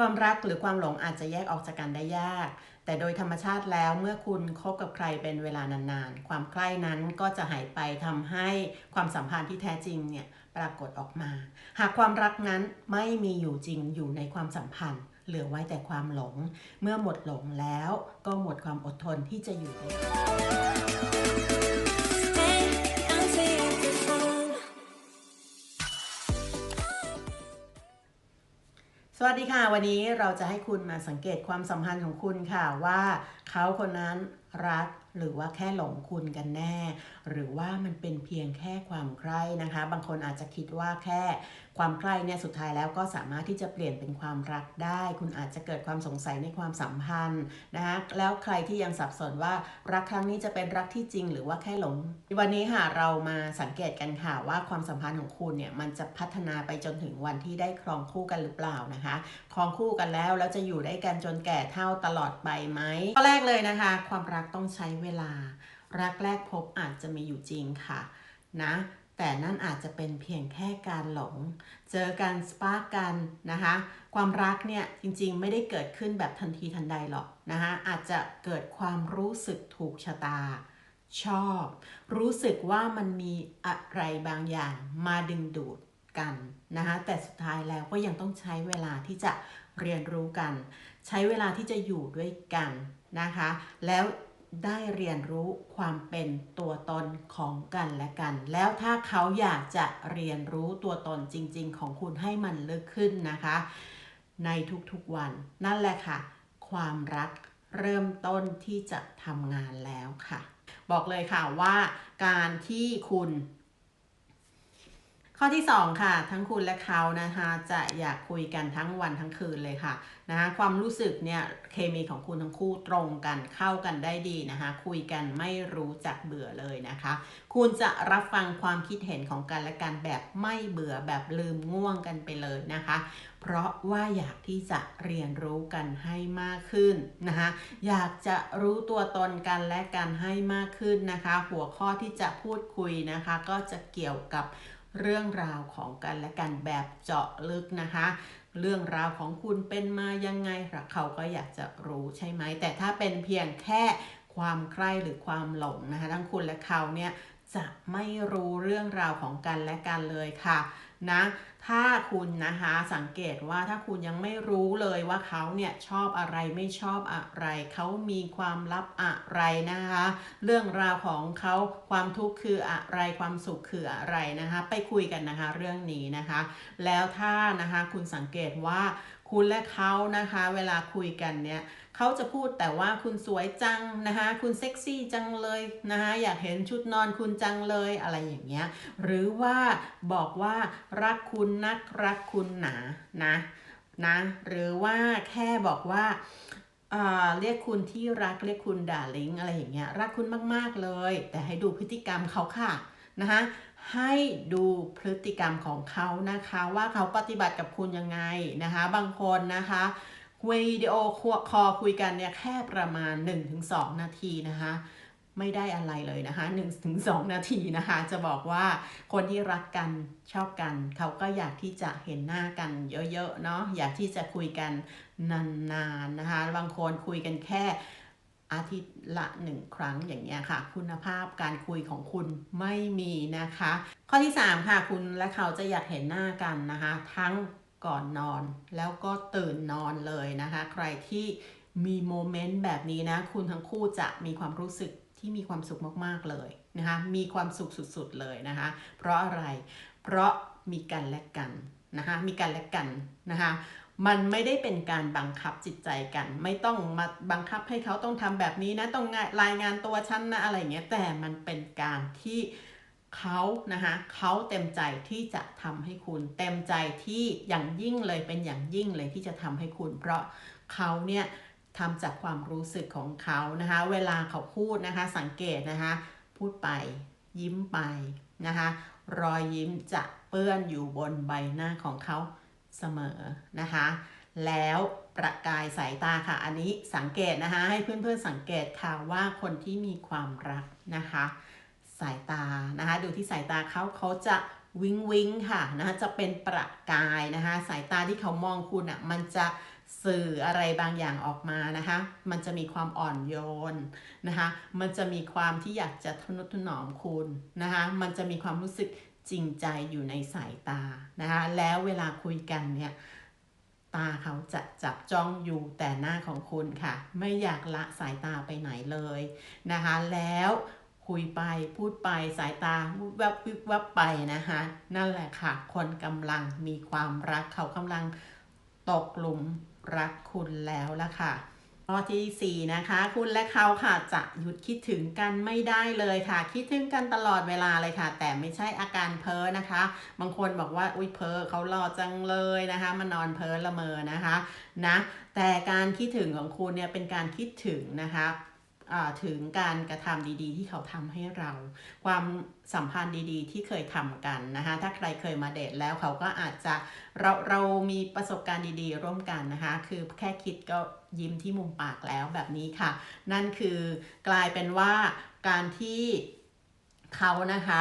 ความรักหรือความหลงอาจจะแยกออกจากกันได้ยาก แต่โดยธรรมชาติแล้วเมื่อคุณคบกับใครเป็นเวลานานๆ ความใกล้นั้นก็จะหายไปทำให้ความสัมพันธ์ที่แท้จริงเนี่ยปรากฏออกมา หากความรักนั้นไม่มีอยู่จริงอยู่ในความสัมพันธ์ เหลือไว้แต่ความหลง เมื่อหมดหลงแล้วก็หมดความอดทนที่จะอยู่ด้วยกัน สวัสดีค่ะ วันนี้เราจะให้คุณมาสังเกตความสัมพันธ์ของคุณค่ะว่าเขาคนนั้นรักหรือว่าแค่หลงคุณกันแน่ หรือว่ามันเป็นเพียงแค่ความใคร่นะคะ บางคนอาจจะคิดว่าแค่ความใคร่เนี่ยสุดท้ายแล้วก็สามารถที่จะเปลี่ยนเป็นความรักได้ คุณอาจจะเกิดความสงสัยในความสัมพันธ์นะคะแล้วใครที่ยังสับสนว่ารักครั้งนี้จะเป็นรักที่จริง หรือว่าแค่หลง วันนี้ค่ะเรามาสังเกตกันค่ะว่าความสัมพันธ์ของคุณเนี่ยมันจะพัฒนาไปจนถึงวันที่ได้ครองคู่กันหรือเปล่านะคะครองคู่กันแล้ว แล้วจะอยู่ได้กันจนแก่เท่าตลอดไปไหมข้อแรกเลยนะคะ ความรักต้องใช้เวลา รักแรกพบอาจจะมีอยู่จริงค่ะนะแต่นั่นอาจจะเป็นเพียงแค่การหลง เจอกันสปาร์กกันนะคะ ความรักเนี่ยจริงๆ ไม่ได้เกิดขึ้นแบบทันทีทันใดหรอกนะคะอาจจะเกิดความรู้สึกถูกชะตา ชอบ รู้สึกว่ามันมีอะไรบางอย่างมาดึงดูดกัน นะคะแต่สุดท้ายแล้วก็ยังต้องใช้เวลาที่จะเรียนรู้กัน ใช้เวลาที่จะอยู่ด้วยกันนะคะ แล้วได้เรียนรู้ความเป็นตัวตนของกันและกัน แล้วถ้าเขาอยากจะเรียนรู้ตัวตนจริง ๆ ของคุณให้มันลึกขึ้นนะคะ ในทุกๆวัน นั่นแหละค่ะ ความรักเริ่มต้นที่จะทำงานแล้วค่ะ บอกเลยค่ะว่าการที่คุณ ข้อที่ 2 ค่ะ ทั้งคุณและเขานะคะ จะอยากคุยกันทั้งวันทั้งคืนเลยค่ะนะคะความรู้สึกเนี่ยเคมีของคุณทั้งคู่ตรงกันเข้ากันได้ดีนะคะ คุยกันไม่รู้จักเบื่อเลยนะคะ คุณจะรับฟังความคิดเห็นของกันและกันแบบไม่เบื่อแบบลืมง่วงกันไปเลยนะคะ เพราะว่าอยากที่จะเรียนรู้กันให้มากขึ้นนะคะอยากจะรู้ตัวตนกันและกันให้มากขึ้นนะคะ หัวข้อที่จะพูดคุยนะคะ ก็จะเกี่ยวกับ เรื่องราวของกันและกันแบบเจาะลึกนะคะ เรื่องราวของคุณเป็นมายังไงเขาก็อยากจะรู้ใช่ไหม แต่ถ้าเป็นเพียงแค่ความใคร่หรือความหลงนะคะ ทั้งคุณและเขาเนี่ยจะไม่รู้เรื่องราวของกันและกันเลยค่ะ นะถ้าคุณนะคะสังเกตว่าถ้าคุณยังไม่รู้เลยว่าเขาเนี่ยชอบอะไรไม่ชอบอะไร เขามีความลับอะไรนะคะ เรื่องราวของเขาความทุกข์คืออะไรความสุขคืออะไรนะคะ ไปคุยกันนะคะเรื่องนี้นะคะ แล้วถ้านะคะคุณสังเกตว่า คุณและเขานะคะ เวลาคุยกันเนี่ยเขาจะพูดแต่ว่าคุณสวยจังนะคะ คุณเซ็กซี่จังเลยนะคะอยากเห็นชุดนอนคุณจังเลยอะไรอย่างเงี้ยหรือว่าบอกว่ารักคุณนักรักคุณหนานะนะหรือว่าแค่บอกว่าอ่าเรียกคุณที่รักเรียกคุณด่าลิงอะไรอย่างเงี้ยรักคุณมาก ๆ เลย แต่ให้ดูพฤติกรรมเขาค่ะนะคะ ให้ดูพฤติกรรมของเขานะคะว่าเขาปฏิบัติกับคุณยังไงนะคะ บางคนนะคะวิดีโอคอลคุยกันเนี่ยแค่ประมาณ 1-2 นาทีนะคะไม่ได้อะไรเลยนะคะ1ถึง2นาทีนะคะ จะบอกว่าคนที่รักกันชอบกัน เขาก็อยากที่จะเห็นหน้ากันเยอะๆเนาะอยากที่จะคุยกันนานๆนะคะ บางคนคุยกันแค่ อาทิตย์ละหนึ่งครั้งอย่างเงี้ยค่ะ คุณภาพการคุยของคุณไม่มีนะคะ ข้อที่ 3 ค่ะ คุณและเขาจะอยากเห็นหน้ากันนะคะ ทั้งก่อนนอนแล้วก็ตื่นนอนเลยนะคะ ใครที่มีโมเมนต์แบบนี้นะ คุณทั้งคู่จะมีความรู้สึกที่มีความสุขมากๆเลยนะคะ มีความสุขสุดๆเลยนะคะ เพราะอะไร เพราะมีกันและกันนะคะ มีกันและกันนะคะ มันไม่ได้เป็นการบังคับจิตใจกัน ไม่ต้องมาบังคับให้เขาต้องทำแบบนี้นะต้องรายงานตัวฉันนะอะไรเงี้ยแต่มันเป็นการที่เขานะคะเขาเต็มใจที่จะทำให้คุณ เต็มใจที่อย่างยิ่งเลยเป็นอย่างยิ่งเลยที่จะทำให้คุณ เพราะเขาเนี่ยทำจากความรู้สึกของเขานะคะ เวลาเขาพูดนะคะ สังเกตนะคะ พูดไปยิ้มไปนะคะ รอยยิ้มจะเปื้อนอยู่บนใบหน้าของเขา เสมอนะคะ แล้วประกายสายตาค่ะ อันนี้สังเกตนะคะ ให้เพื่อนๆสังเกตค่ะว่าคนที่มีความรักนะคะ สายตานะคะ ดูที่สายตาเขาเขาจะวิงวิงค่ะนะคะจะเป็นประกายนะคะ สายตาที่เขามองคุณอะมันจะสื่ออะไรบางอย่างออกมานะคะ มันจะมีความอ่อนโยนนะคะ มันจะมีความที่อยากจะทนุถนอมคุณนะคะ มันจะมีความรู้สึก จริงใจอยู่ในสายตานะคะแล้วเวลาคุยกันเนี่ยตาเขาจะจับจ้องอยู่แต่หน้าของคุณค่ะ ไม่อยากละสายตาไปไหนเลยนะคะ แล้วคุยไปพูดไปสายตาวุบวับวิบวับไปนะคะ นั่นแหละค่ะ คนกำลังมีความรักเขากำลังตกหลุมรักคุณแล้วละค่ะ ข้อที่ 4 นะคะ คุณและเขาค่ะจะหยุดคิดถึงกันไม่ได้เลยค่ะ คิดถึงกันตลอดเวลาเลยค่ะ แต่ไม่ใช่อาการเพ้อนะคะ บางคนบอกว่าอุ้ยเพ้อเขาหล่อจังเลยนะคะมานอนเพ้อละเมอนะคะนะแต่การคิดถึงของคุณเนี่ยเป็นการคิดถึงนะคะ ถึงการกระทำดีๆ ที่เขาทำให้เรา ความสัมพันธ์ดีๆ ที่เคยทำกันนะคะถ้าใครเคยมาเดทแล้วเขาก็อาจจะเราเรามีประสบการณ์ดีๆ ร่วมกันนะคะคือแค่คิดก็ยิ้มที่มุมปากแล้วแบบนี้ค่ะ นั่นคือกลายเป็นว่าการที่เขานะคะ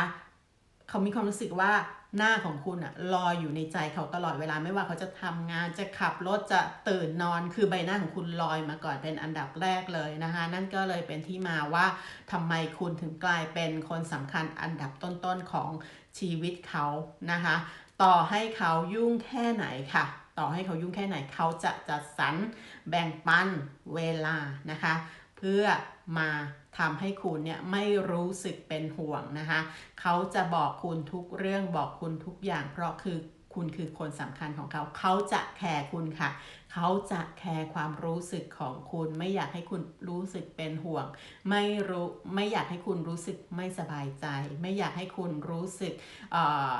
เขามีความรู้สึกว่า หน้าของคุณอะลอยอยู่ในใจเขาตลอดเวลาไม่ว่าเขาจะทำงานจะขับรถจะตื่นนอน คือใบหน้าของคุณลอยมาก่อนเป็นอันดับแรกเลยนะคะ นั่นก็เลยเป็นที่มาว่าทำไมคุณถึงกลายเป็นคนสำคัญอันดับต้นๆของชีวิตเขานะคะ ต่อให้เขายุ่งแค่ไหนค่ะ ต่อให้เขายุ่งแค่ไหนเขาจะจัดสรรแบ่งปันเวลานะคะ เพื่อมาทำให้คุณเนี่ยไม่รู้สึกเป็นห่วงนะคะ เขาจะบอกคุณทุกเรื่องบอกคุณทุกอย่าง เพราะคือคุณคือคนสำคัญของเขา เขาจะแคร์คุณค่ะ เขาจะแคร์ความรู้สึกของคุณ ไม่อยากให้คุณรู้สึกเป็นห่วง ไม่รู้ไม่อยากให้คุณรู้สึกไม่สบายใจ ไม่อยากให้คุณรู้สึกเอ่อ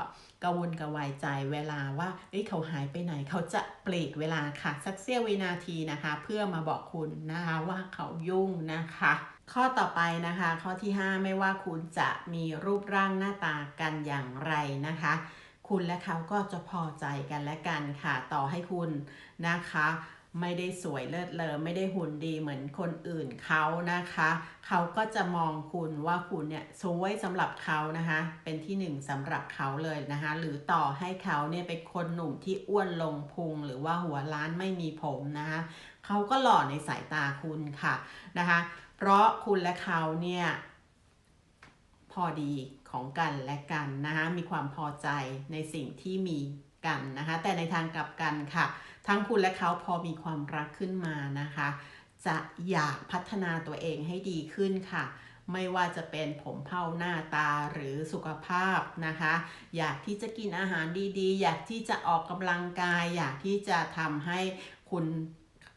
กังวนกระวายใจเวลาว่าเอ้ยเขาหายไปไหน เขาจะปลีกเวลาค่ะ สักเสี้ยววินาทีนะคะ เพื่อมาบอกคุณนะคะว่าเขายุ่งนะคะ ข้อต่อไปนะคะ ข้อที่ 5 ไม่ว่าคุณจะมีรูปร่างหน้าตากันอย่างไรนะคะคุณและเขาก็จะพอใจกันและกันค่ะ ต่อให้คุณนะคะ ไม่ได้สวยเลิศเลอไม่ได้หุ่นดีเหมือนคนอื่นเขานะคะ เขาก็จะมองคุณว่าคุณเนี่ยสวยสำหรับเขานะคะ เป็นที่หนึ่งสำหรับเขาเลยนะคะ หรือต่อให้เขาเนี่ยเป็นคนหนุ่มที่อ้วนลงพุงหรือว่าหัวล้านไม่มีผมนะคะเขาก็หล่อในสายตาคุณค่ะนะคะ เพราะคุณและเขาเนี่ยพอดีของกันและกันนะคะมีความพอใจในสิ่งที่มีกันนะคะ แต่ในทางกลับกันค่ะ ทั้งคุณและเขาพอมีความรักขึ้นมานะคะ จะอยากพัฒนาตัวเองให้ดีขึ้นค่ะ ไม่ว่าจะเป็นผมเผ้าหน้าตาหรือสุขภาพนะคะ อยากที่จะกินอาหารดีๆ อยากที่จะออกกำลังกาย อยากที่จะทำให้คุณ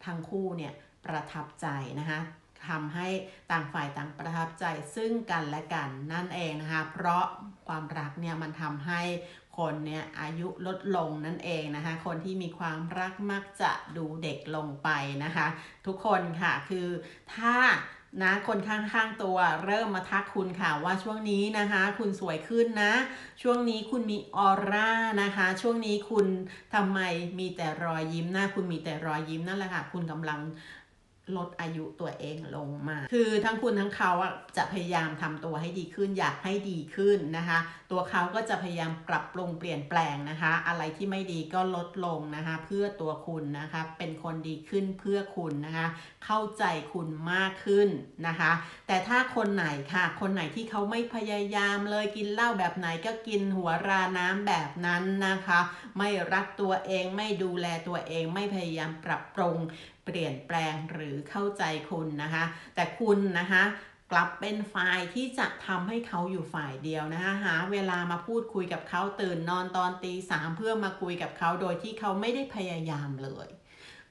ทั้งคู่เนี่ยประทับใจนะคะทำให้ต่างฝ่ายต่างประทับใจซึ่งกันและกันนั่นเองนะคะ เพราะความรักเนี่ยมันทำให้ คนเนี่ยอายุลดลงนั่นเองนะคะ คนที่มีความรักมักจะดูเด็กลงไปนะคะ ทุกคนค่ะคือถ้านะคนข้างๆตัวเริ่มมาทักคุณค่ะว่าช่วงนี้นะคะ คุณสวยขึ้นนะ ช่วงนี้คุณมีออร่านะคะ ช่วงนี้คุณทำไมมีแต่รอยยิ้มหน้าคุณมีแต่รอยยิ้มนั่นแหละค่ะ คุณกำลัง ลดอายุตัวเองลงมา คือทั้งคุณทั้งเขาอะจะพยายามทำตัวให้ดีขึ้น อยากให้ดีขึ้นนะคะ ตัวเขาก็จะพยายามปรับปรุงเปลี่ยนแปลงนะคะ อะไรที่ไม่ดีก็ลดลงนะคะ เพื่อตัวคุณนะคะ เป็นคนดีขึ้นเพื่อคุณนะคะ เข้าใจคุณมากขึ้นนะคะ แต่ถ้าคนไหนค่ะ คนไหนที่เขาไม่พยายามเลยกินเหล้าแบบไหนก็กินหัวราน้ำแบบนั้นนะคะ ไม่รักตัวเองไม่ดูแลตัวเองไม่พยายามปรับปรุงเปลี่ยนแปลงหรือเข้าใจคุณนะคะ แต่คุณนะคะกลับเป็นฝ่ายที่จะทำให้เขาอยู่ฝ่ายเดียวนะคะหาเวลามาพูดคุยกับเขาตื่นนอนตอนตีสามเพื่อมาคุยกับเขาโดยที่เขาไม่ได้พยายามเลย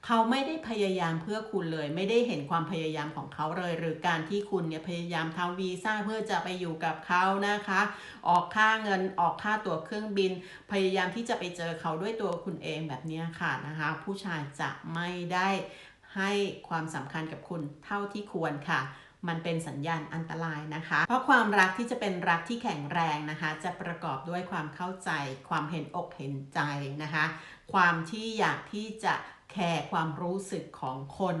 เขาไม่ได้พยายามเพื่อคุณเลย ไม่ได้เห็นความพยายามของเขาเลย หรือการที่คุณเนี่ยพยายามทำวีซ่าเพื่อจะไปอยู่กับเขานะคะ ออกค่าเงินออกค่าตั๋วเครื่องบิน พยายามที่จะไปเจอเขาด้วยตัวคุณเองแบบนี้ค่ะนะคะ ผู้ชายจะไม่ได้ ให้ความสำคัญกับคุณเท่าที่ควรค่ะ มันเป็นสัญญาณอันตรายนะคะ เพราะความรักที่จะเป็นรักที่แข็งแรงนะคะ จะประกอบด้วยความเข้าใจ ความเห็นอกเห็นใจนะคะ ความที่อยากที่จะแคร์ความรู้สึกของคน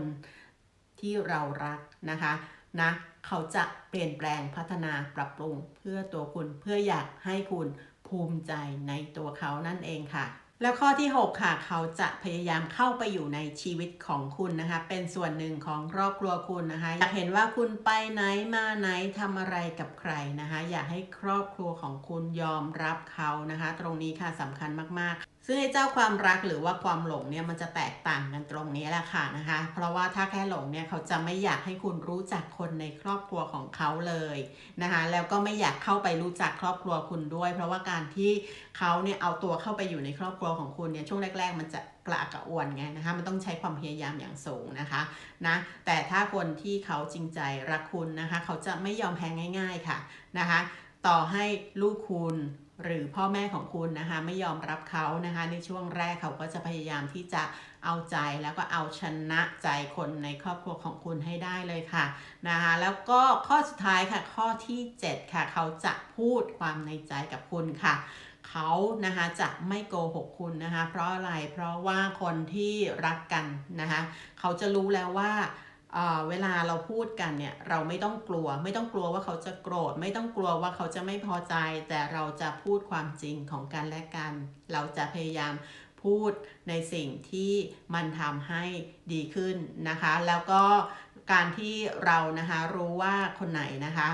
ที่เรารักนะคะนะเขาจะเปลี่ยนแปลงพัฒนาปรับปรุงเพื่อตัวคุณเพื่ออยากให้คุณภูมิใจในตัวเขานั่นเองค่ะ แล้วข้อที่ 6 ค่ะ เขาจะพยายามเข้าไปอยู่ในชีวิตของคุณนะคะ เป็นส่วนหนึ่งของครอบครัวคุณนะคะ อยากเห็นว่าคุณไปไหนมาไหนทำอะไรกับใครนะคะ อยากให้ครอบครัวของคุณยอมรับเขานะคะ ตรงนี้ค่ะสำคัญมากๆ ซึ่งไอ้เจ้าความรักหรือว่าความหลงเนี่ยมันจะแตกต่างกันตรงนี้แหละค่ะนะคะ เพราะว่าถ้าแค่หลงเนี่ยเขาจะไม่อยากให้คุณรู้จักคนในครอบครัวของเขาเลยนะคะ แล้วก็ไม่อยากเข้าไปรู้จักครอบครัวคุณด้วย เพราะว่าการที่เขาเนี่ยเอาตัวเข้าไปอยู่ในครอบครัวของคุณเนี่ยช่วงแรก ๆ มันจะกระอักกระอ่วนไงนะคะ มันต้องใช้ความพยายามอย่างสูงนะคะนะแต่ถ้าคนที่เขาจริงใจรักคุณนะคะ เขาจะไม่ยอมแพ้ง่าย ๆค่ะนะคะ ต่อให้ลูกคุณ หรือพ่อแม่ของคุณนะคะไม่ยอมรับเขานะคะ ในช่วงแรกเขาก็จะพยายามที่จะเอาใจแล้วก็เอาชนะใจคนในครอบครัวของคุณให้ได้เลยค่ะนะคะแล้วก็ข้อสุดท้ายค่ะข้อที่ 7 ค่ะ เขาจะพูดความในใจกับคุณค่ะเขานะคะจะไม่โกหกคุณนะคะ เพราะอะไรเพราะว่าคนที่รักกันนะคะ เขาจะรู้แล้วว่า เวลาเราพูดกันเนี่ยเราไม่ต้องกลัว ไม่ต้องกลัวว่าเขาจะโกรธ ไม่ต้องกลัวว่าเขาจะไม่พอใจ แต่เราจะพูดความจริงของกันและกัน เราจะพยายามพูดในสิ่งที่มันทำให้ดีขึ้นนะคะ แล้วก็การที่เรานะคะรู้ว่าคนไหนนะคะ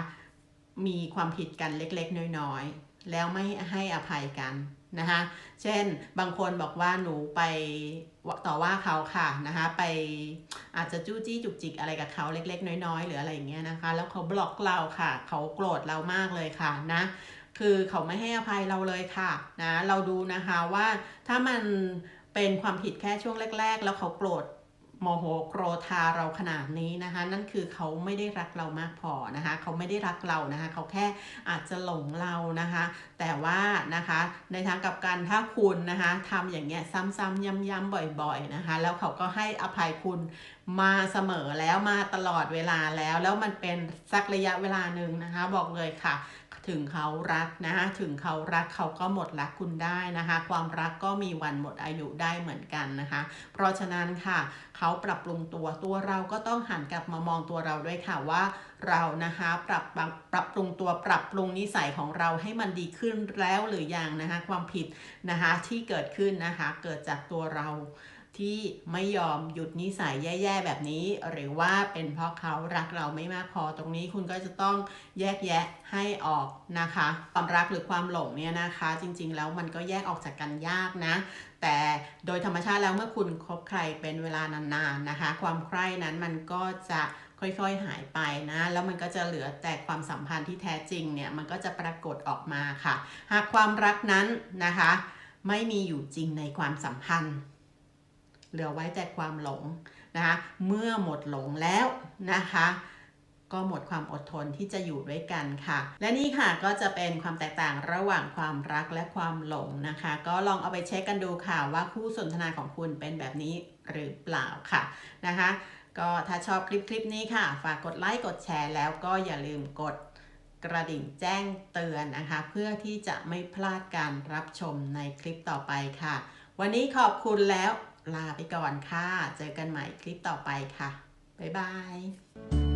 มีความผิดกันเล็กๆ น้อยๆ แล้วไม่ให้อภัยกันนะคะ เช่นบางคนบอกว่าหนูไป ต่อว่าเขาค่ะนะคะ ไปอาจจะจู้จี้จุกจิกอะไรกับเขาเล็ก ๆ น้อย ๆ หรืออะไรอย่างเงี้ยนะคะ แล้วเขาบล็อกเราค่ะ เขาโกรธเรามากเลยค่ะนะ คือเขาไม่ให้อภัยเราเลยค่ะนะ เราดูนะคะว่าถ้ามันเป็นความผิดแค่ช่วงแรก ๆ แล้วเขาโกรธ โมโหโกรธาเราขนาดนี้นะคะ นั่นคือเขาไม่ได้รักเรามากพอนะคะเขาไม่ได้รักเรานะคะเขาแค่อาจจะหลงเรานะคะ แต่ว่านะคะในทางกับกันถ้าคุณนะคะทำอย่างเงี้ยซ้ำๆย้ำๆบ่อยๆนะคะ แล้วเขาก็ให้อภัยคุณมาเสมอแล้วมาตลอดเวลาแล้ว แล้วมันเป็นสักระยะเวลาหนึ่งนะคะ บอกเลยค่ะ ถึงเขารักนะคะถึงเขารักเขาก็หมดรักคุณได้นะคะ ความรักก็มีวันหมดอายุได้เหมือนกันนะคะ เพราะฉะนั้นค่ะเขาปรับปรุงตัวตัวเราก็ต้องหันกลับมามองตัวเราด้วยค่ะว่าเรานะคะปรับปรับปรุงตัวปรับปรุงนิสัยของเราให้มันดีขึ้นแล้วหรือยังนะคะความผิดนะคะที่เกิดขึ้นนะคะเกิดจากตัวเรา ที่ไม่ยอมหยุดนิสัยแย่ๆแบบนี้ หรือว่าเป็นเพราะเขารักเราไม่มากพอตรงนี้คุณก็จะต้องแยกแยะให้ออกนะคะ ความรักหรือความหลงเนี่ยนะคะ จริงๆ แล้วมันก็แยกออกจากกันยากนะ แต่โดยธรรมชาติแล้วเมื่อคุณคบใครเป็นเวลานานๆนะคะ ความใคร่นั้นมันก็จะค่อยๆหายไปนะ แล้วมันก็จะเหลือแต่ความสัมพันธ์ที่แท้จริงเนี่ยมันก็จะปรากฏออกมาค่ะ หากความรักนั้นนะคะ ไม่มีอยู่จริงในความสัมพันธ์ เหลือไว้แต่ความหลงนะคะเมื่อหมดหลงแล้วนะคะก็หมดความอดทนที่จะอยู่ด้วยกันค่ะ และนี่ค่ะก็จะเป็นความแตกต่างระหว่างความรักและความหลงนะคะ ก็ลองเอาไปเช็คกันดูค่ะว่าคู่สนทนาของคุณเป็นแบบนี้หรือเปล่าค่ะนะคะ ก็ถ้าชอบคลิปคลิปนี้ค่ะ ฝากกดไลค์กดแชร์แล้วก็อย่าลืมกดกระดิ่งแจ้งเตือนนะคะ เพื่อที่จะไม่พลาดการรับชมในคลิปต่อไปค่ะ วันนี้ขอบคุณแล้ว ลาไปก่อนค่ะ เจอกันใหม่คลิปต่อไปค่ะ บ๊ายบาย